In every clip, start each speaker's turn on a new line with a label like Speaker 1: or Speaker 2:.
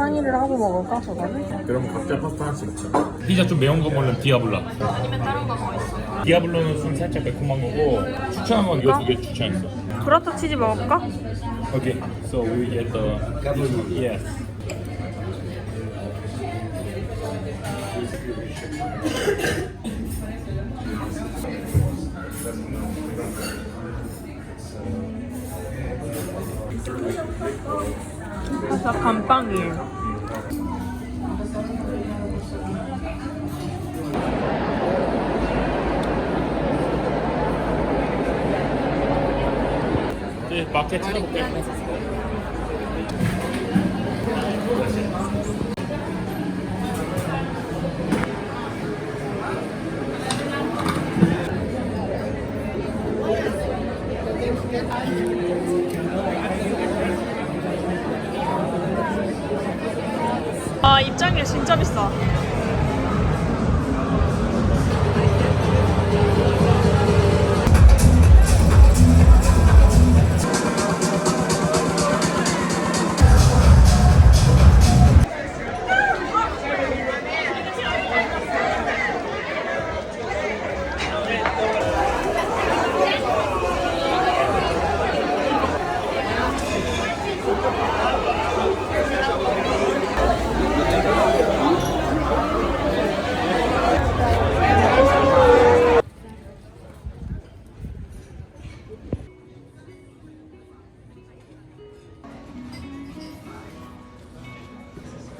Speaker 1: 상의를 하고 먹을까 저거는?
Speaker 2: 그럼 각자 파스타 하나씩 먹자. 피자 좀 매운 거 먹으면 디아블라.
Speaker 1: 아니면 다른 거 뭐 있어?
Speaker 2: 디아블로는 좀 살짝 매콤한 거고 추천한 건 이거 두 개 추천했어.
Speaker 1: 브라타 치즈 먹을까?
Speaker 2: Okay, so we get the yes.
Speaker 1: 살짝 감빵이에요.
Speaker 2: 마켓 찾아볼게.
Speaker 1: 진짜 비싸.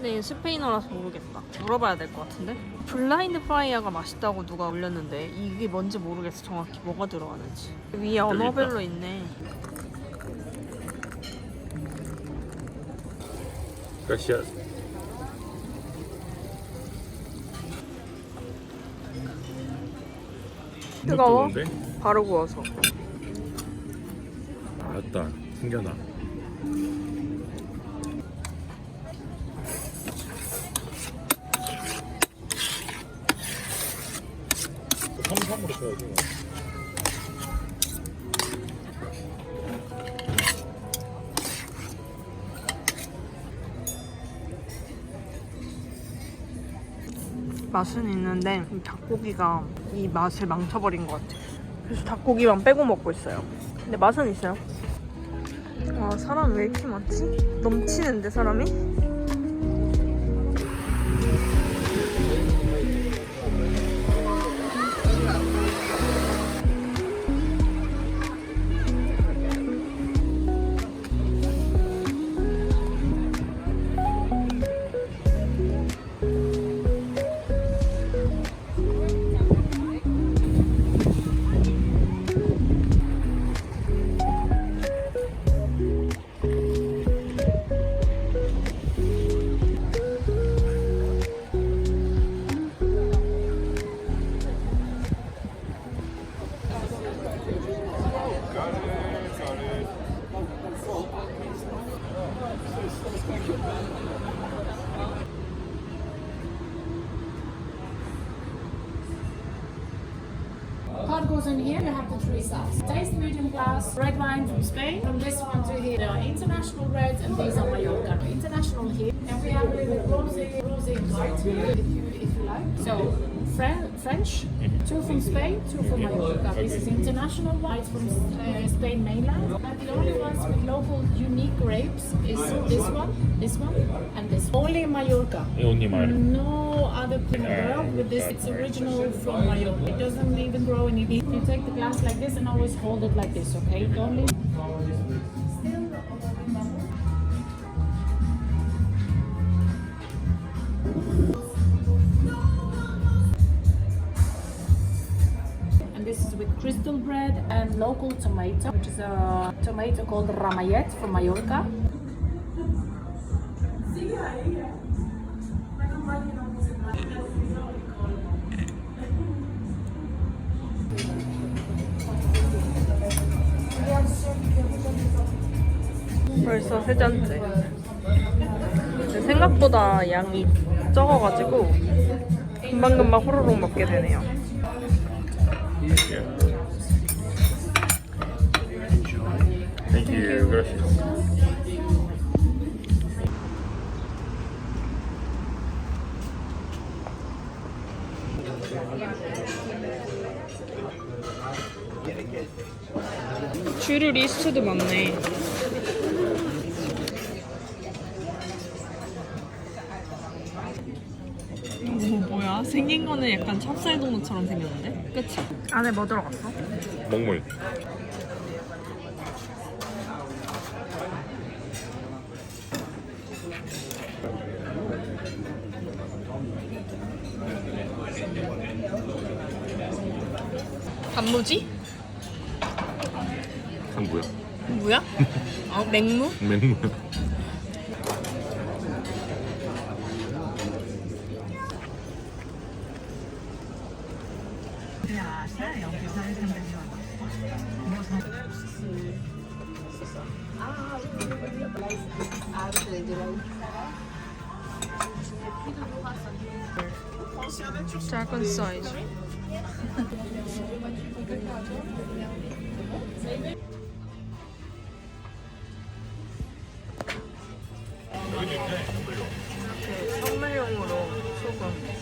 Speaker 1: 근데 얘 스페인어라서 모르겠다. 물어봐야 될 것 같은데? 블라인드 파이어가 맛있다고 누가 올렸는데 이게 뭔지 모르겠어 정확히 뭐가 들어가는지. 위에 언어별로 있네.
Speaker 2: Gracias.
Speaker 1: 뜨거워? 바로 구워서.
Speaker 2: 맞다. 생겨나. 삼삼으로 쳐야지.
Speaker 1: 맛은 있는데 이 닭고기가 이 맛을 망쳐버린 것 같아. 그래서 닭고기만 빼고 먹고 있어요. 근데 맛은 있어요. 와 사람 왜 이렇게 많지? 넘치는데 사람이?
Speaker 3: Goes in here, you have the three sides. Taste medium class, red wine from Spain. From this one to here, there are international reds and these are Mallorca. International rosé, rosé and white if you, if you like. So, Fran- French, two from Spain, two from Mallorca. This is international white from uh, Spain mainland. And the only ones with local unique grapes is this one, this one, and this. Only in Mallorca.
Speaker 2: only 말.
Speaker 3: No other in the world with this. It's original from Mallorca. It doesn't even grow in. You take the glass like this and always hold it like this, okay? Don't leave. And local tomato, which is a tomato called ramayet from Mallorca.
Speaker 1: 벌써 세 잔째. 생각보다 양이 적어가지고 금방금방 호로록 먹게 되네요.
Speaker 2: 예, you. Gracias.
Speaker 1: 주류 리스트도 많네. 뭐, 뭐야? 생긴 거는 약간 찹쌀 도넛처럼 생겼는데? 그치? 안에 뭐 들어갔어?
Speaker 2: 먹물.
Speaker 1: 단무지?
Speaker 2: 그 뭐야?
Speaker 1: 뭐야? 어, 맹무?
Speaker 2: 맹물.
Speaker 1: 작은 사이즈. 이렇게 선물용으로 소금.